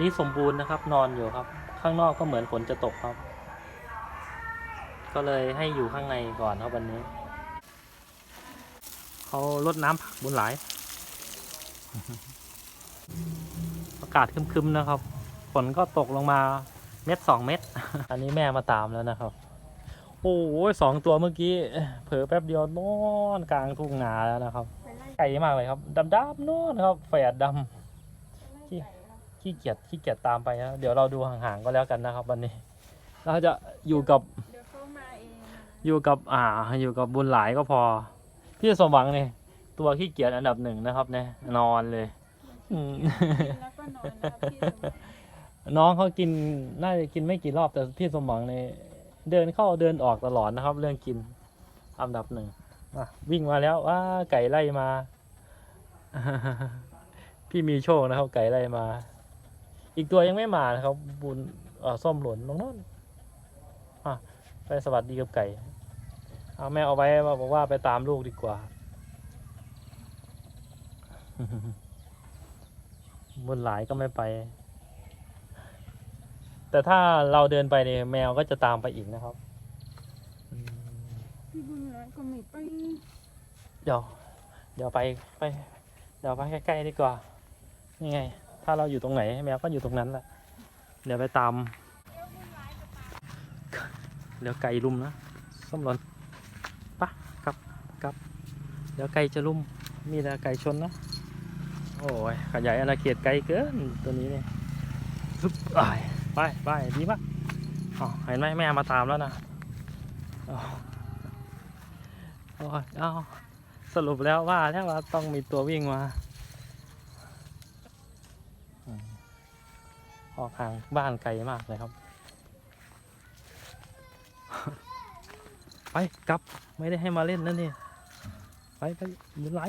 นี่สมบูรณ์นะครับนอนอยู่ครับ ข้างนอกก็เหมือนฝนจะตกครับ ก็เลยให้อยู่ข้างในก่อนครับวันนี้เขาลดน้ำผักบุญหลายอากาศครึมๆนะครับ ฝนก็ตกลงมาเม็ดสองเม็ด อันนี้แม่มาตามแล้วนะครับ โอ้ยสองตัวเมื่อกี้ เผลอแป๊บเดียวนอนกลางทุ่งนาแล้วนะครับ ไก่มากเลยครับดำๆนู่นครับแฝดดำ ขี้เกียจขี้เกียจตามไปนะเดี๋ยวเราดูห่างๆก็แล้วกันนะครับ วันนี้ เราจะอยู่กับเดี๋ยวเขามาเองอยู่กับอ่าอยู่กับบุญหลายก็พอ พี่สมหวังเนี่ยตัวขี้เกียจอันดับหนึ่งนะครับเนี่ยนอนเลยอืมแล้วก็นอนนะครับพี่สมบัติน้องเขากินน่าจะกินไม่กี่รอบแต่พี่สมหวังเนี่ยเดินเข้าเดินออกตลอดนะครับ เรื่องกินอันดับหนึ่งอะวิ่งมาแล้วว้าไก่ไล่มา พี่มีโชคนะครับ ไก่ไล่มา อีกตัวยังไม่มานะครับ บุญเอ่อส้มหล่นตรงโน้นอะไปสวัสดีกับไก่เอาแม่เอาไว้บอกว่าไปตามลูกดีกว่าบุญหลายก็ไม่ไป แต่ถ้าเราเดินไปเนี่ยแมวก็จะตามไปอีกนะครับอืมพี่บุญน้อยก็ไม่ไปเดี๋ยวเดี๋ยวไปไป เดี๋ยวไปใกล้ๆดีกว่า นี่ไง ถ้าเราอยู่ตรงไหนแมวก็อยู่ตรงนั้นแหละเดี๋ยวไปตามเดี๋ยวไก่ลุมนะส้มหล่นปะกับกับเดี๋ยวไก่จะลุมมีแต่ไก่ชนนะโอ้ยขยายอาณาเขตไกลเกินตัวนี้เนี่ยฮึบอ้ายไปไปดีมากอ๋อเห็นไหมแม่มาตามแล้วนะโอ้ยเอาสรุปแล้วว่าแล้วว่าต้องมีตัววิ่งมาอืม ออกทางบ้านไกลมากเลยครับ ไปกลับไม่ได้ให้มาเล่นนั่นนี่ไปไปหมุนไหล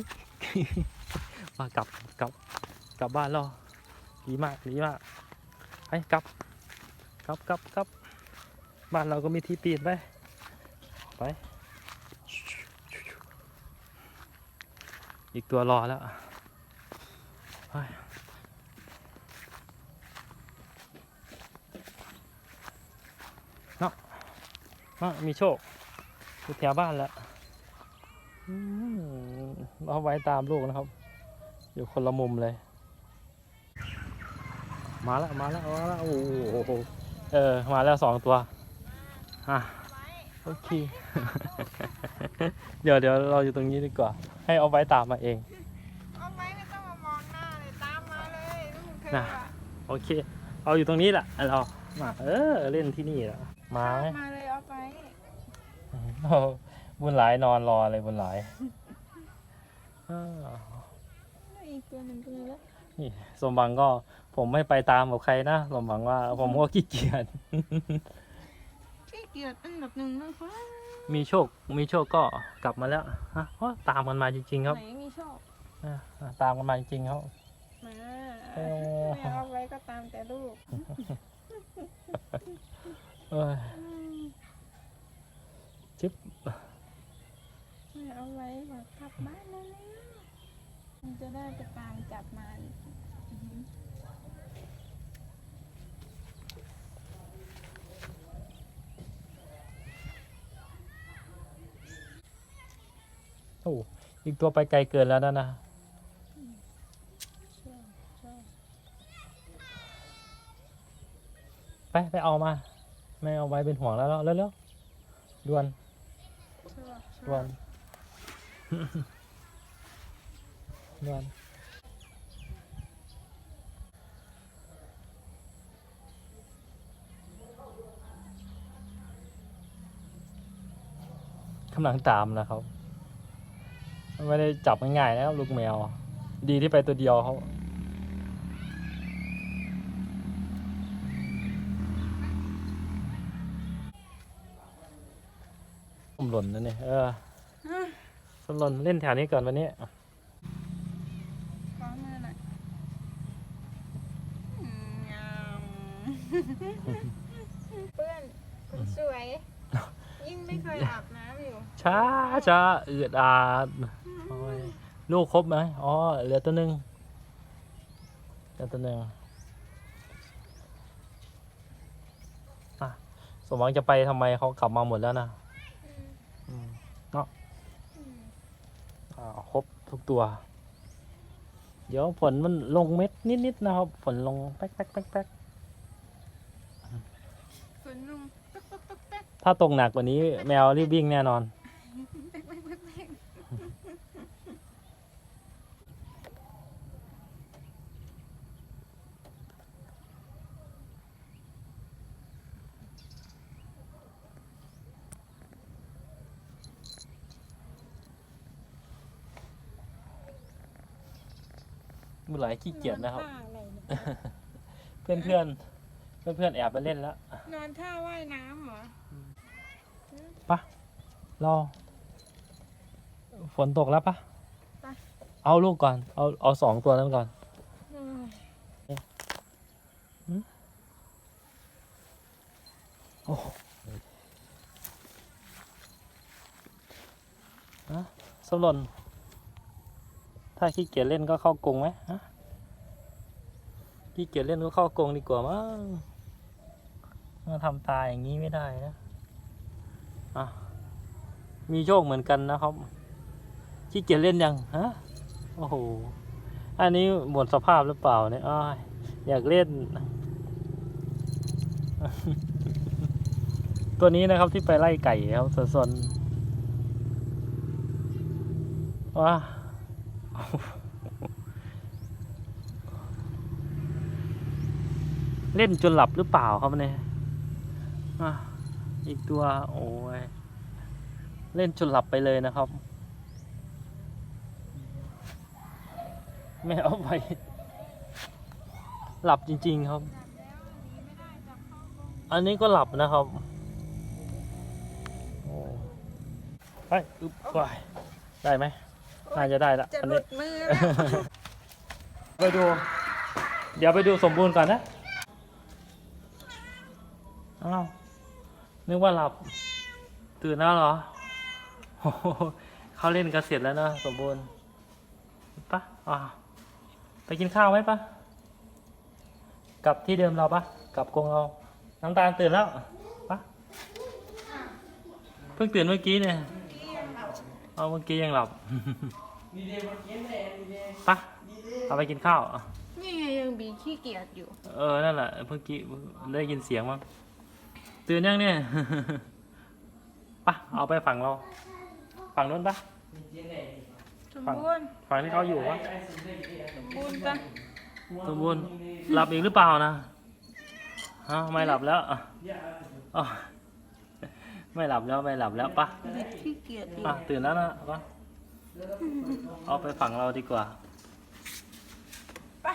มากลับกลับกลับบ้านแล้วดีมากดีมากไปกลับกลับกลับกลับบ้านเราก็มีที่ปีนไปไปอีกตัวรอแล้วไปเนาะ มามีโชคอยู่แถวบ้านแล้วอืมเอาไว้ตามลูกนะครับ อยู่คนละมุมเลย มาแล้วมาแล้วมาแล้วโอ้โหเออ มาแล้วสองตัวอะโอเค เดี๋ยวเดี๋ยวเราอยู่ตรงนี้ดีกว่า ให้เอาไว้ตามมาเอง เอาไว้ไม่ต้องมามองหน้าเลยตามมาเลยลูกเธอน่ะโอเค เอาอยู่ตรงนี้แหละเรามาเออเล่นที่นี่แหละมาไหม มาเลยเอาไป เอา บุญหลายนอนรอเลยบุญหลายอ้าวอีกตัวหนึ่งตัวแล้วนี่สมบังก็ผมไม่ไปตามกับใครนะสมบังว่าผมก็ขี้เกียจ ขี้เกียจอันดับหนึ่งนะคะมีโชค มีโชคก็กลับมาแล้วฮะอ๋อตามกันมาจริง ๆ ครับไหนมีโชคอะอะตามกันมาจริงๆครับ มาเออไม่เอาไว้ก็ตามแต่ลูก เอ้ย จิ๊บไม่เอาไว้แบบกลับบ้านแล้วนะมันจะได้ไปตามจับมาอีกอือหือโอ้อีกตัวไปไกลเกินแล้วนะนะชอบชอบไป ไปเอามา ไม่เอาไว้เป็นห่วงแล้วแล้วเร็วๆด่วนชอบช ด่วอนบด่วนกำลังตามนะครับ ไม่ได้จับง่ายๆนะครับลูกแมว ดีที่ไปตัวเดียวเขา ผมหล่นนะเนี่ยเออสมหล่นเล่นแถวนี้ก่อนวันนี้ฟ้องมือหน่อยอืมงามเพื่อนคนสวย ยิ่งไม่เคยอาบน้ำอยู่ช้าช้าอืดอาดโอ้ยลูกครบไหมอ๋อเหลือตัวหนึ่งเหลือตัวหนึ่งอะสมหวังจะไปทำไมเขากลับมาหมดแล้วนะอืมเนาะอ่า ครบทุกตัว เดี๋ยวฝนมันลงเม็ดนิดๆนะครับฝนลงแป๊กแป๊กแป๊กแป๊กฝนลุงแป๊กแป๊กแป๊กแป๊กถ้าตกหนักกว่านี้แมวรีบวิ่งแน่นอน แป๊กแป๊กแป๊กแป๊ก มือไหลขี้เกียจนะครับ นอนท่าอะไรเนี่ยเพื่อนเพื่อนเพื่อนเพื่อนๆแอบไปเล่นแล้วนอนท่าว่ายน้ำเหรอปะรอฝนตกแล้วปะไปเอาลูกก่อน เอาเอาสองตัวนั้นก่อนโอ้ฮะสมหลน ถ้าขี้เกียจเล่นก็เข้ากรงไหมฮะขี้เกียจเล่นก็เข้ากรงดีกว่ามั้งมาทำตายอย่างนี้ไม่ได้นะอะมีโชคเหมือนกันนะครับขี้เกียจเล่นยังฮะโอ้โหอันนี้หมดสภาพหรือเปล่าเนี่ยอ้ายอยากเล่น ตัวนี้นะครับที่ไปไล่ไก่ครับสนว้า เล่นจนหลับหรือเปล่าครับเนี่ยอีกตัวโอ้ย เล่นจนหลับไปเลยนะครับ ไม่เอาไป หลับจริง ๆ ครับ อันนี้ก็หลับนะครับโอ้ไปอึบไปได้ไหม น่าจะได้ละจะอันหลุนี้ ดมือแล้ว ไปดู เดี๋ยวไปดูสมบูรณ์ก่อนนะ อ้าว นึกว่าหลับ ตื่นแล้วเหรอโอ้โหเขาเล่นกันเสร็จแล้วนะสมบูรณ์ปะอ่าไปกินข้าวไหมปะกลับที่เดิมเราปะกลับกรงเรา น้ำตาลตื่นแล้วปะเพิ่งตื่นเมื่อกี้เนี่ย เอาเมื่อกี้ยังหลับปะเอาไปกินข้าวนี่ไงยังบีขี้เกียจอยู่ เออ นั่นแหละเมื่อกี้ได้ยินเสียงมั้งตื่นยังเนี่ยปะเอาไปฝั่งเรา ฝั่งนู้นปะสมบูรณ์ฝั่งที่เขาอยู่ปะสมบูรณ์จ้ะสมบูรณ์หลับอีกหรือเปล่านะฮะไม่หลับแล้วอะอ๋อ ไม่หลับแล้วไม่หลับแล้วปะขี้ปะตื่นแล้วนะปะเอาไปฝังเราดีกว่า ไป